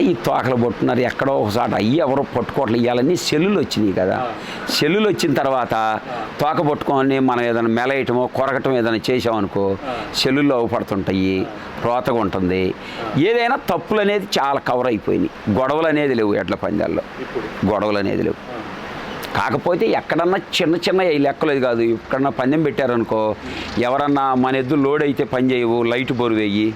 ఈ తోకలు పట్టున్నారు ఎక్కడో ఒకసారి అయ్యి ఎవరో పట్టుకోవట్లేదు ఇవ్వాలని సెల్లులు వచ్చినాయి కదా. సెల్లులు వచ్చిన తర్వాత తోక పట్టుకొని మనం ఏదైనా మెలయటమో కొరకటం ఏదైనా చేసామనుకో సెల్లుల్లో అవపడుతుంటాయి రోతగా ఉంటుంది. ఏదైనా తప్పులు అనేది చాలా కవర్ అయిపోయినాయి. గొడవలు అనేది లేవు ఎడ్ల పందాల్లో. గొడవలు అనేది లేవు. కాకపోతే ఎక్కడన్నా చిన్న చిన్న లెక్కలేదు కాదు. ఎక్కడన్నా పందెం పెట్టారనుకో ఎవరన్నా మన ఎద్దు లోడ్ అయితే పని చేయవు లైట్ బరువు వేయి.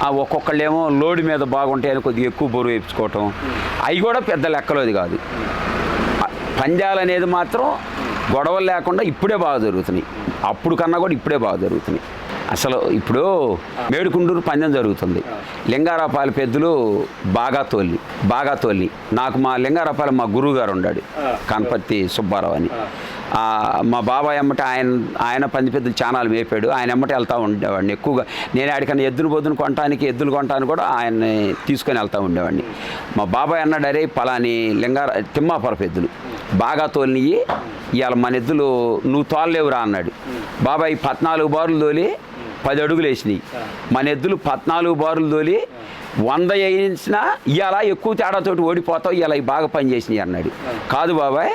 ఆ ఒక్కొక్కళ్ళేమో లోడ్ మీద బాగుంటాయని కొద్దిగా ఎక్కువ బరువు వేయించుకోవటం. అవి కూడా పెద్ద లెక్కలేదు కాదు. ప- అనేది మాత్రం గొడవలు లేకుండా ఇప్పుడే బాగా జరుగుతున్నాయి. అప్పుడు కన్నా కూడా ఇప్పుడే బాగా జరుగుతున్నాయి. అసలు ఇప్పుడు మేడుకుండూరు పందెం జరుగుతుంది. లింగారాపాల పెద్దలు బాగా తోలి బాగా తోలి. నాకు మా లింగారాపాల మా గురువు గారు ఉన్నాడు కనపర్తి సుబ్బారావు అని. మా బాబాయ్ అమ్మట ఆయన ఆయన పంది పెద్దలు చానాలు మేపాడు. ఆయన అమ్మట వెళ్తూ ఉండేవాడిని ఎక్కువగా. నేను ఆడికన్నా ఎద్దును పొద్దును కొనటానికి ఎద్దులు కొనటానికి కూడా ఆయన్ని తీసుకొని వెళ్తూ ఉండేవాడిని. మా బాబాయ్ అన్నాడు అరే పలాని లింగార తిమ్మాపుర పెద్దలు బాగా తోలినవి ఇవాళ మన ఎద్దులు నువ్వు తోలలేవురా అన్నాడు. బాబాయ్ పద్నాలుగు బారులు తోలి పది అడుగులు వేసినాయి. మన ఎద్దులు పద్నాలుగు బారులు తోలి వంద వేయించినా ఇవాళ ఎక్కువ తేడాతోటి ఓడిపోతావు ఇవి బాగా పనిచేసినాయి అన్నాడు. కాదు బాబాయ్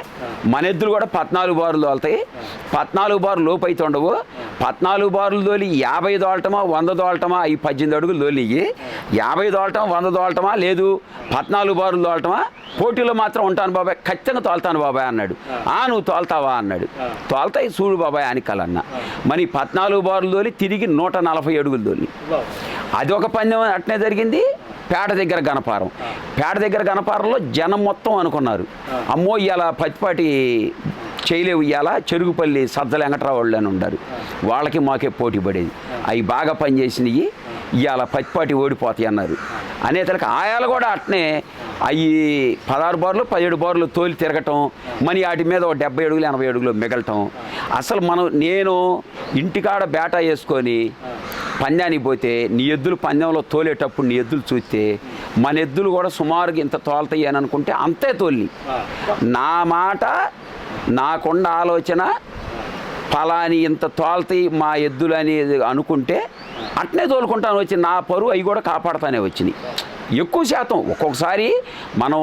మన ఎద్దులు కూడా పద్నాలుగు బారులు తోలుతాయి. పద్నాలుగు బారులు లోపు అయితే ఉండవు. పద్నాలుగు బారులు తోలి యాభై దోలటమా వంద దోలటమా ఈ పద్దెనిమిది అడుగులు తోలిగి యాభై దోలటం వంద దోలటమా లేదు. పద్నాలుగు బారులు తోలటమా? పోటీలో మాత్రం ఉంటాను బాబాయ్. ఖచ్చితంగా తోలుతాను బాబాయ్ అన్నాడు. ఆ నువ్వు తోలుతావా అన్నాడు. తోలుతాయి చూడు బాబాయ్ అనికలన్న మరి పద్నాలుగు బారులు తోలి తిరిగి నూట నలభై అడుగులు తోలి. అది ఒక పందెం అట్నే జరిగింది. పేడ దగ్గర గణపారం. పేడ దగ్గర గణపారంలో జనం మొత్తం అనుకున్నారు. అమ్మో ఇవాళ పత్తిపాటి చేయలేవు ఇవాళ చెరుగుపల్లి సద్దల వెంకట్రావు వాళ్ళు అని ఉండారు. వాళ్ళకి మాకే పోటీ పడేది. అవి బాగా పనిచేసినవి ఇవాళ పత్తిపాటి ఓడిపోతాయి అన్నారు. అనేతలకి ఆయాలు కూడా అట్నే అవి పదహారు బార్లు పదిహేడు బార్లు తోలి తిరగటం మరి వాటి మీద ఒక డెబ్బై అడుగులు ఎనభై అడుగులు మిగలటం. అసలు మనం నేను ఇంటికాడ బేటా వేసుకొని పందానికి పోతే నీ ఎద్దులు పందెంలో తోలేటప్పుడు నీ ఎద్దులు చూస్తే మన ఎద్దులు కూడా సుమారుగా ఇంత తోలుతాయి అని అనుకుంటే అంతే తోలి. నా మాట నాకున్న ఆలోచన ఫలాని ఇంత తోలుతాయి మా ఎద్దులు అనేది అనుకుంటే అట్నే తోలుకుంటాను వచ్చి నా పరువు అవి కూడా కాపాడుతానే వచ్చినాయి. ఎక్కువ శాతం ఒక్కొక్కసారి మనం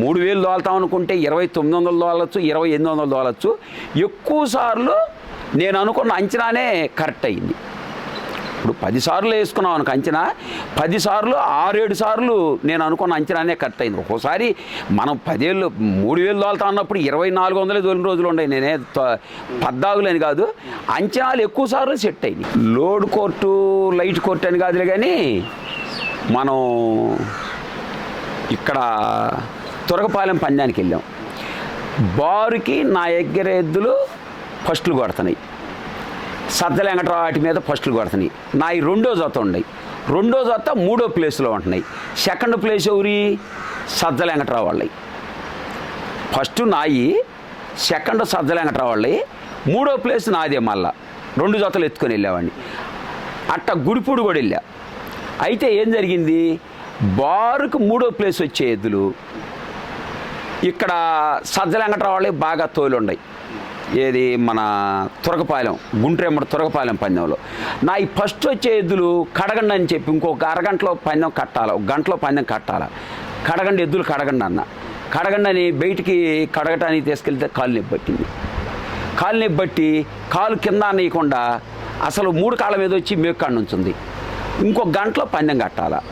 మూడు వేలు దోలుతాం అనుకుంటే ఇరవై తొమ్మిది వందలు దోలచ్చు ఇరవై ఎనిమిది వందలు దోలచ్చు ఎక్కువ సార్లు నేను అనుకున్న అంచనానే కరెక్ట్ అయింది. ఇప్పుడు పదిసార్లు వేసుకున్నాం అనుకో అంచనా పది సార్లు ఆరేడు సార్లు నేను అనుకున్న అంచనానే కరెక్ట్ అయింది. ఒక్కోసారి మనం పదేళ్ళు మూడు వేలు దోలుతా అన్నప్పుడు ఇరవై నాలుగు వందలే తొలి రోజులు ఉన్నాయి నేనే త- అని కాదు అంచనాలు ఎక్కువ సార్లు సెట్ అయింది లోడ్ కోర్టు లైట్ కోర్టు అని కాదులే కానీ మనం ఇక్కడ తురగపాలెం పందానికి వెళ్ళాం. బారుకి నా ఎగ్గర ఎద్దులు ఫస్ట్లు కొడుతున్నాయి. సద్దల వెంకటరావు వాటి మీద ఫస్ట్లు కొడుతున్నాయి. నా ఈ రెండో జత ఉన్నాయి. రెండో జత మూడో ప్లేస్లో ఉంటున్నాయి. సెకండ్ ప్లేస్ ఎవరి? సద్దల వెంకటరావు వాళ్ళవి ఫస్ట్ నాయి సెకండ్ సద్దల వెంకటరావు వాళ్ళవి మూడో ప్లేస్ నాదే మళ్ళా. రెండు జతలు ఎత్తుకొని వెళ్ళేవాడిని. అట్ట గుడిపూడి కూడా వెళ్ళా. అయితే ఏం జరిగింది? బారుకు మూడో ప్లేస్ వచ్చే ఎద్దులు. ఇక్కడ సజ్జల వెంకటరావు వాళ్ళవి బాగా తోలు ఉన్నాయి ఏది? మన తురకపాలెం గుంట్రేమడ తురకపాలెం పందెంలో. నా ఈ ఫస్ట్ వచ్చే ఎద్దులు కడగండి అని చెప్పి ఇంకొక అరగంటలో పందెం కట్టాలి? ఒక గంటలో పందెం కట్టాలి? కడగండి ఎద్దులు కడగండి అన్న. కడగండి అని బయటికి కడగటానికి తీసుకెళ్తే కాలు నొప్పి పట్టింది. కాలు నొప్పి బట్టి కాలు కింద అనేయకుండా అసలు మూడు కాలం మీద వచ్చి మేకాడ నుంచుంది ఇంకొక గంటలో పందెం కట్టాలా?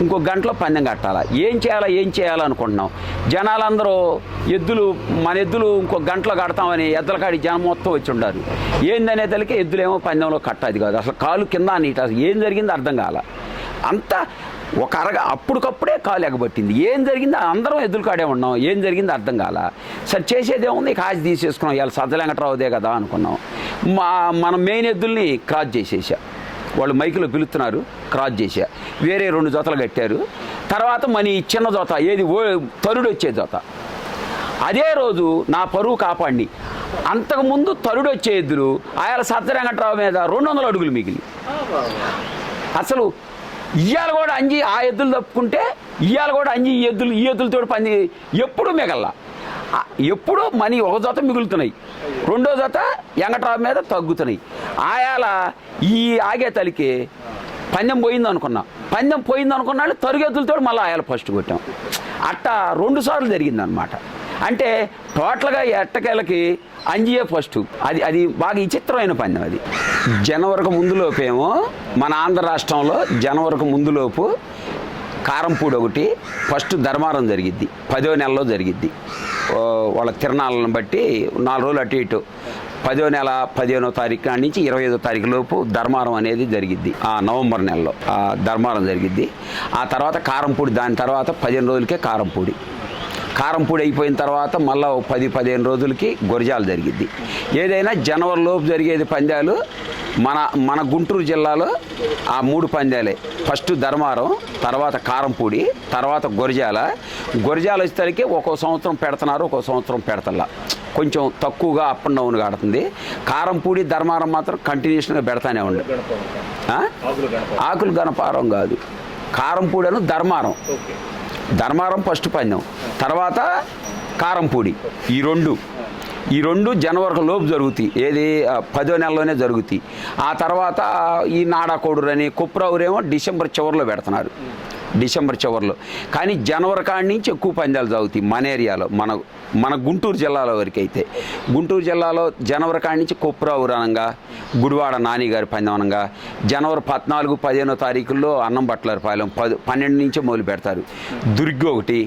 ఇంకో గంటలో పందెం కట్టాలా? ఏం చేయాలా ఏం చేయాలనుకుంటున్నాం జనాలందరూ ఎద్దులు మన ఎద్దులు ఇంకో గంటలో కడతామని ఎద్దుల కాడి జనం మొత్తం వచ్చి ఉండారు. ఏందనే తలకి ఎద్దులేమో పందెంలో కట్టది కాదు. అసలు కాలు కింద నీట ఏం జరిగిందో అర్థం కాల. అంతా ఒక అరగ అప్పటికప్పుడే కాలు ఎగబట్టింది. ఏం జరిగిందో అందరం ఎద్దుల కాడే ఉన్నాం. ఏం జరిగిందో అర్థం కాల. సరే చేసేదేముంది కాజు తీసేసుకున్నాం. ఇవాళ సజ్జలంకట్రావుదే కదా అనుకున్నాం. మా మన మెయిన్ ఎద్దుల్ని క్రాస్ చేసేసా. వాళ్ళు మైకులో పిలుస్తున్నారు క్రాస్ చేసా వేరే రెండు జతలు కట్టారు. తర్వాత మన ఈ చిన్న జత ఏది ఓ తరుడు వచ్చే జత. అదే రోజు నా పరువు కాపాడి అంతకుముందు తరుడు వచ్చే ఎద్దులు ఆయన సత్యరంగట్రావు మీద రెండు వందల అడుగులు మిగిలి. అసలు ఇయ్యాల కూడా అంజి ఆ ఎద్దులు తప్పుకుంటే ఇయ్యాల కూడా అంజి ఈ ఎద్దులు ఈ ఎద్దులతో పని ఎప్పుడు మిగల్లా. ఎప్పుడూ మనీ ఒక జత మిగులుతున్నాయి. రెండో జత ఎంగట్రావు మీద తగ్గుతున్నాయి. ఆయాల ఈ ఆగే తలికి పందెం పోయింది అనుకున్నాం పందెం పోయింది అనుకున్నాడు తరుగెత్తులతో మళ్ళీ ఆయాల ఫస్ట్ కొట్టాం. అట్టా రెండు సార్లు జరిగిందనమాట అంటే టోటల్గా ఎట్టకేలకి అంజియే ఫస్ట్. అది అది బాగా విచిత్రమైన పందెం అది. జనవరకు ముందులోపేమో మన ఆంధ్ర రాష్ట్రంలో జనవరకు ముందులోపు కారంపూడి ఒకటి ఫస్ట్ ధర్మారం జరిగిద్ది. పదో నెలలో జరిగిద్ది. వాళ్ళ తిరణాలను బట్టి నాలుగు రోజులు అటు ఇటు. పదో నెల పదిహేనో తారీఖు నుంచి ఇరవై ఐదో తారీఖు లోపు ధర్మారం అనేది జరిగిద్ది. ఆ నవంబర్ నెలలో ఆ ధర్మారం జరిగిద్ది. ఆ తర్వాత కారంపూడి దాని తర్వాత పదిహేను రోజులకే కారంపూడి. కారంపూడి అయిపోయిన తర్వాత మళ్ళీ పది పదిహేను రోజులకి గొరిజాలు జరిగిద్ది. ఏదైనా జనవరి లోపు జరిగేది పందాలు మన మన గుంటూరు జిల్లాలో ఆ మూడు పందాలే. ఫస్ట్ ధర్మారం తర్వాత కారంపూడి తర్వాత గొరిజాల. గొరిజాల వచ్చేసరికి ఒక్కో సంవత్సరం పెడుతున్నారు ఒక్కో సంవత్సరం పెడతల్లా. కొంచెం తక్కువగా అప్ అండ్ డౌన్గా ఆడుతుంది కారంపూడి ధర్మారం మాత్రం కంటిన్యూషన్గా పెడతానే ఉండు? ఆకులు గణప ఆకులు గణపారం కాదు. కారంపూడను ధర్మారం. ధర్మారం ఫస్ట్ పందెం తర్వాత కారంపూడి ఈ రెండు. ఈ రెండు జనవరి లోపు జరుగుతాయి. ఏది పదో నెలలోనే జరుగుతాయి. ఆ తర్వాత ఈ నాడాకోడురు అని కుప్రౌరేమో డిసెంబర్ చివరిలో పెడుతున్నారు. డిసెంబర్ చివరిలో. కానీ జనవరి కాడి నుంచి ఎక్కువ పందాలు జరుగుతాయి మన ఏరియాలో మన మన గుంటూరు జిల్లాలో వరకు అయితే గుంటూరు జిల్లాలో జనవరి కాడి నుంచి కుప్రౌరు అనంగా గుడివాడ నాని గారి పందెం అనంగా జనవరి పద్నాలుగు పదిహేనో తారీఖుల్లో అన్నం బట్టలపాలెం పది పన్నెండు నుంచి మొదలు పెడతారు. దుర్గి ఒకటి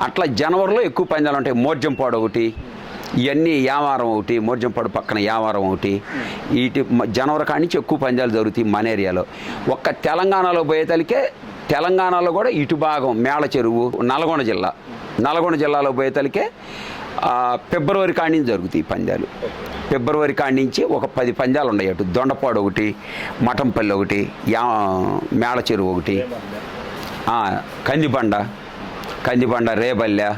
అట్లా జనవరిలో ఎక్కువ పందాలు ఉంటాయి. మోర్జంపాడు ఒకటి ఇవన్నీ యావారం ఒకటి మోర్జంపాడు పక్కన యావారం ఒకటి. వీటి జనవరి కాడి నుంచి ఎక్కువ పందాలు జరుగుతాయి మన ఏరియాలో. ఒక్క తెలంగాణలో పోయేతలికే తెలంగాణలో కూడా ఇటు భాగం మేళ చెరువు నల్గొండ జిల్లా. నల్గొండ జిల్లాలో పోయేతలికే ఫిబ్రవరి కాడి నుంచి జరుగుతాయి పందాలు. ఫిబ్రవరి కాడి నుంచి ఒక పది పందాలు ఉన్నాయి. అటు దొండపాడు ఒకటి మఠంపల్లి ఒకటి యా మేళ చెరువు ఒకటి కందిబండ కందిబండ రేబల్లె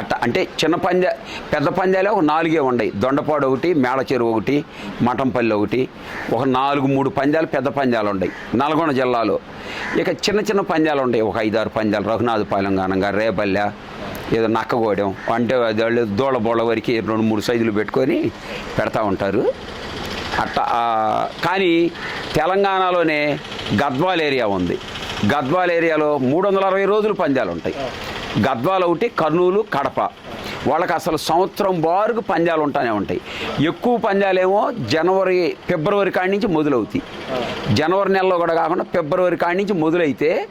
అట్ట అంటే చిన్న పందె పెద్ద పందాలే ఒక నాలుగే ఉన్నాయి. దొండపాడు ఒకటి మేళ చెరువు ఒకటి మఠంపల్లి ఒకటి ఒక నాలుగు మూడు పందాలు పెద్ద పందాలు ఉన్నాయి. నల్గొండ జిల్లాలో. ఇక చిన్న చిన్న పందాలు ఉంటాయి. ఒక ఐదారు పందాలు రఘునాథపాలెం గానంగా రేపల్లె ఏదో నక్కగోడెం అంటే అది వాళ్ళు వరకు రెండు మూడు సైజులు పెట్టుకొని పెడతా ఉంటారు. అట్ట కానీ తెలంగాణలోనే గద్వాల్ ఏరియా ఉంది. గద్వాల్ ఏరియాలో మూడు వందల అరవై రోజులు పందాలు ఉంటాయి. గద్వాల్ ఒకటి కర్నూలు కడప. వాళ్ళకి అసలు సంవత్సరం బారుకు పందాలు ఉంటానే ఉంటాయి. ఎక్కువ పంజాలేమో జనవరి ఫిబ్రవరి కాడి నుంచి మొదలవుతాయి. జనవరి నెలలో కూడా కాకుండా ఫిబ్రవరి కాడి నుంచి మొదలైతే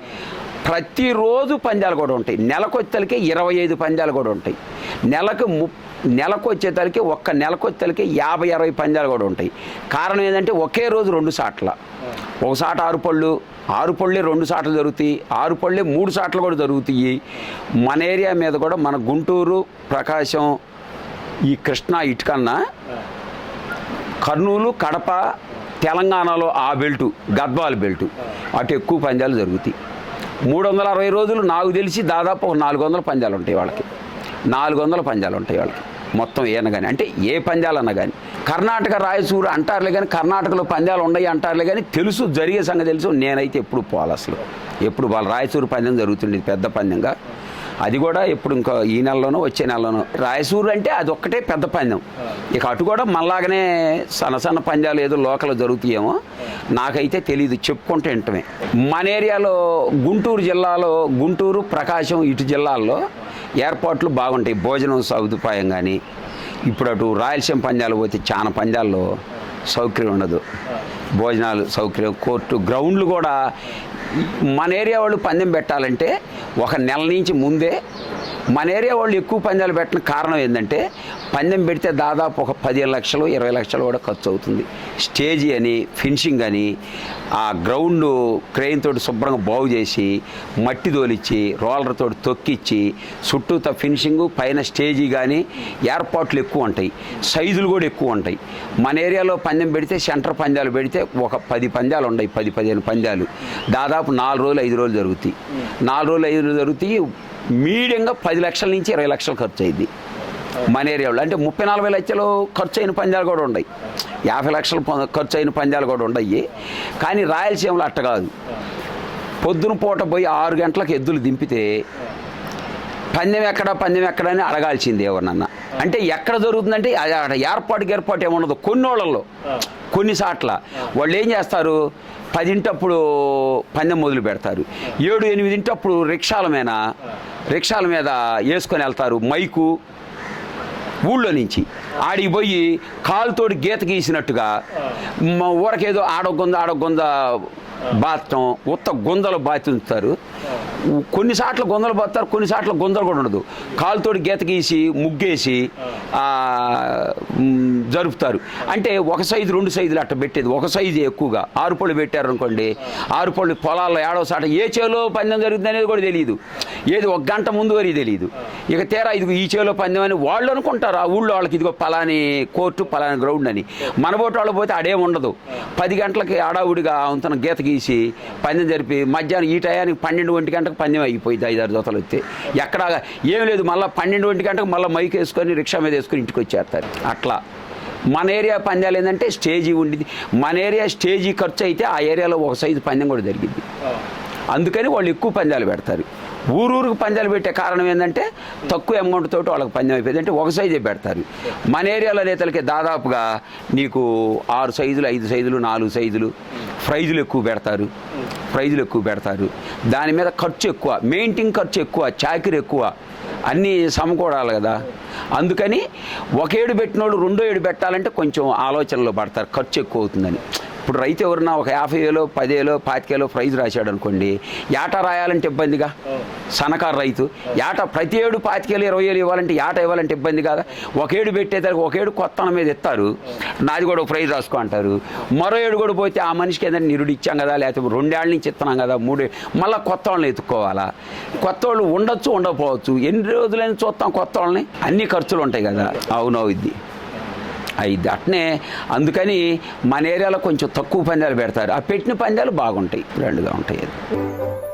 ప్రతిరోజు పందాలు కూడా ఉంటాయి. నెలకు ఇరవై ఐదు పందాలు కూడా ఉంటాయి. నెలకు ముప్పై నెలకు వచ్చేతలకి ఒక్క నెలకు వచ్చేతలకి యాభై అరవై పందాలు కూడా ఉంటాయి. కారణం ఏంటంటే ఒకే రోజు రెండు సాట్ల. ఒక సాట ఆరు పళ్ళు ఆరు పళ్ళే రెండు సాట్లు జరుగుతాయి ఆరు పళ్ళే మూడు సాట్లు కూడా జరుగుతాయి. మన ఏరియా మీద కూడా మన గుంటూరు ప్రకాశం ఈ కృష్ణా ఇటుకన్నా కర్నూలు కడప తెలంగాణలో ఆ బెల్టు గద్వాల బెల్టు అటు ఎక్కువ పందాలు జరుగుతాయి. మూడు వందల అరవై రోజులు నాకు తెలిసి దాదాపు ఒక నాలుగు వందల పందాలు ఉంటాయి వాళ్ళకి. నాలుగు వందల పందాలు ఉంటాయి వాళ్ళకి. మొత్తం ఏన కానీ అంటే ఏ పందాలన్నా కానీ కర్ణాటక రాయచూరు అంటారులే కానీ కర్ణాటకలో పందాలు ఉన్నాయి అంటారులే కానీ తెలుసు జరిగే సంగతి తెలుసు. నేనైతే ఎప్పుడు పోవాలి అసలు. ఎప్పుడు వాళ్ళ రాయచూరు పందెం జరుగుతుండేది పెద్ద పందెంగా. అది కూడా ఇప్పుడు ఇంకా ఈ నెలలోనో వచ్చే నెలలోనో. రాయసూరు అంటే అది ఒక్కటే పెద్ద పందెం. ఇక అటు కూడా మళ్ళాగనే సన్న సన్న పందాలు ఏదో లోకల్ జరుగుతాయేమో. నాకైతే తెలియదు చెప్పుకుంటే వింటమే. మన ఏరియాలో గుంటూరు జిల్లాలో గుంటూరు ప్రకాశం ఇటు జిల్లాల్లో ఏర్పాట్లు బాగుంటాయి. భోజనం సదుపాయం కానీ ఇప్పుడు అటు రాయలసీమ పందాలు పోతే చాలా పందాల్లో సౌకర్యం ఉండదు. భోజనాలు సౌకర్యం కోర్టు గ్రౌండ్లు కూడా మన ఏరియా వాళ్ళు పందెం పెట్టాలంటే ఒక నెల నుంచి ముందే మన ఏరియా వాళ్ళు ఎక్కువ పందాలు పెట్టిన కారణం ఏంటంటే పందెం పెడితే దాదాపు ఒక పదిహేను లక్షలు ఇరవై లక్షలు కూడా ఖర్చు అవుతుంది. స్టేజీ అని ఫినిషింగ్ అని ఆ గ్రౌండ్ క్రెయిన్ తోటి శుభ్రంగా బాగు చేసి మట్టి తోలిచ్చి రోలర్తో తొక్కిచ్చి చుట్టూత ఫినిషింగ్ పైన స్టేజీ కానీ ఏర్పాట్లు ఎక్కువ ఉంటాయి. సైజులు కూడా ఎక్కువ ఉంటాయి. మన ఏరియాలో పందెం పెడితే సెంటర్ పందాలు పెడితే ఒక పది పందాలు ఉన్నాయి పది పదిహేను పందాలు. దాదాపు నాలుగు రోజులు ఐదు రోజులు జరుగుతాయి. నాలుగు రోజులు ఐదు రోజులు జరుగుతాయి. మీడియంగా పది లక్షల నుంచి ఇరవై లక్షలు ఖర్చు అయింది మన ఏరియాలో. అంటే ముప్పై నలభై లక్షలు ఖర్చు అయిన పందాలు కూడా ఉన్నాయి యాభై లక్షలు ఖర్చు అయిన పందాలు కూడా ఉన్నాయి కానీ రాయలసీమలో అట్ట కాదు. పొద్దున పూట పోయి ఆరు గంటలకు ఎద్దులు దింపితే పందెం ఎక్కడ పందెం ఎక్కడ అని అడగాల్సింది ఎవరినన్నా. అంటే ఎక్కడ జరుగుతుందంటే అక్కడ ఏర్పాటుకి ఏర్పాటు ఏముండదు. కొన్ని వాళ్ళల్లో కొన్ని సాట్ల. వాళ్ళు ఏం చేస్తారు? పదింటప్పుడు పందెం మొదలు పెడతారు. ఏడు ఎనిమిదింటప్పుడు రిక్షాల మీద రిక్షాల మీద వేసుకొని వెళ్తారు. మైకు ఊళ్ళో నుంచి. ఆడికి పోయి కాలుతోటి గీత గీసినట్టుగా మా ఊరకేదో ఆడగొంద ఆడగొంద బాత్తం ఉత్త గుందలు బాతుంటారు. కొన్నిసార్లు గుందలు బాస్తారు కొన్నిసార్లు గుందలు కూడా ఉండదు. కాలుతోటి గీత గీసి ముగ్గేసి జరుపుతారు. అంటే ఒక సైజు రెండు సైజులు అట్ట పెట్టేది. ఒక సైజు ఎక్కువగా. ఆరు పళ్ళు పెట్టారు అనుకోండి ఆరు పళ్ళు పొలాల్లో ఏడవ సాట ఏ చేలో పందెం జరుగుతుంది అనేది కూడా తెలియదు ఏది ఒక గంట ముందు వరకు తెలియదు ఇక తీరా ఇదిగో ఈ చేలో పందెం అని వాళ్ళు అనుకుంటారు. ఆ ఊళ్ళో వాళ్ళకి ఇదిగో పలాని కోర్టు పలాని గ్రౌండ్ అని. మన వాళ్ళు పోతే అడేం ఉండదు. పది గంటలకి ఆడావుడిగా అంతన గీత గీసి పందెం జరిపి మధ్యాహ్నం ఈ టయానికి పన్నెండు ఒంటి గంటకు పందెం అయిపోయింది ఐదారు జతలు వస్తే ఎక్కడ ఏం లేదు మళ్ళీ పన్నెండు ఒంటి గంటకు మళ్ళీ మైక్ వేసుకొని రిక్షా మీద వేసుకొని ఇంటికి వచ్చేస్తారు. అట్లా. మన ఏరియా పందాలు ఏంటంటే స్టేజీ ఉండింది మన ఏరియా స్టేజీ ఖర్చు అయితే ఆ ఏరియాలో ఒక సైజు పందెం కూడా జరిగింది. అందుకని వాళ్ళు ఎక్కువ పందాలు పెడతారు. ఊరూరుకు పందాలు పెట్టే కారణం ఏంటంటే తక్కువ అమౌంట్ తోటి వాళ్ళకి పందెం అయిపోయింది. అంటే ఒక సైజే పెడతారు. మన ఏరియాలో నేతలకి దాదాపుగా నీకు ఆరు సైజులు ఐదు సైజులు నాలుగు సైజులు ప్రైజులు ఎక్కువ పెడతారు. ప్రైజులు ఎక్కువ పెడతారు. దాని మీద ఖర్చు ఎక్కువ మెయింటైన్ ఖర్చు ఎక్కువ చాకరీ ఎక్కువ అన్నీ సమకూడాలి కదా. అందుకని ఒక ఏడు పెట్టినోళ్ళు రెండో ఏడు పెట్టాలంటే కొంచెం ఆలోచనలో పడతారు. ఖర్చు ఎక్కువ అవుతుందని. ఇప్పుడు రైతు ఎవరన్నా ఒక యాభై వేలో పదేలో పాతికేలో ప్రైజ్ రాశాడు అనుకోండి ఏటా రాయాలంటే ఇబ్బందిగా? సన్నకారు రైతు. ఏట ప్రతి ఏడు పాతికేలు ఇరవై వేలు ఇవ్వాలంటే ఏట ఇవ్వాలంటే ఇబ్బంది కాదా? ఒక ఏడు పెట్టేసరికి ఒక ఏడు కొత్త మీద ఇస్తారు నాది కూడా ఒక ప్రైజ్ రాసుకో అంటారు. మరో ఏడు కూడా పోతే ఆ మనిషికి ఏదైనా నిరుడు ఇచ్చాం కదా లేకపోతే రెండేళ్ళ నుంచి ఇస్తున్నాం కదా మూడు మళ్ళీ కొత్త వాళ్ళని ఎత్తుక్కోవాలా కొత్త వాళ్ళు ఉండొచ్చు ఉండకపోవచ్చు. ఎన్ని రోజులైనా చూస్తాం కొత్త వాళ్ళని. అన్ని ఖర్చులు ఉంటాయి కదా. అవునవుద్ది. అయిద్ది అట్నే అందుకని మన ఏరియాలో కొంచెం తక్కువ పందాలు పెడతారు. ఆ పెట్టిన పందాలు బాగుంటాయి. రెండుగా ఉంటాయి అది.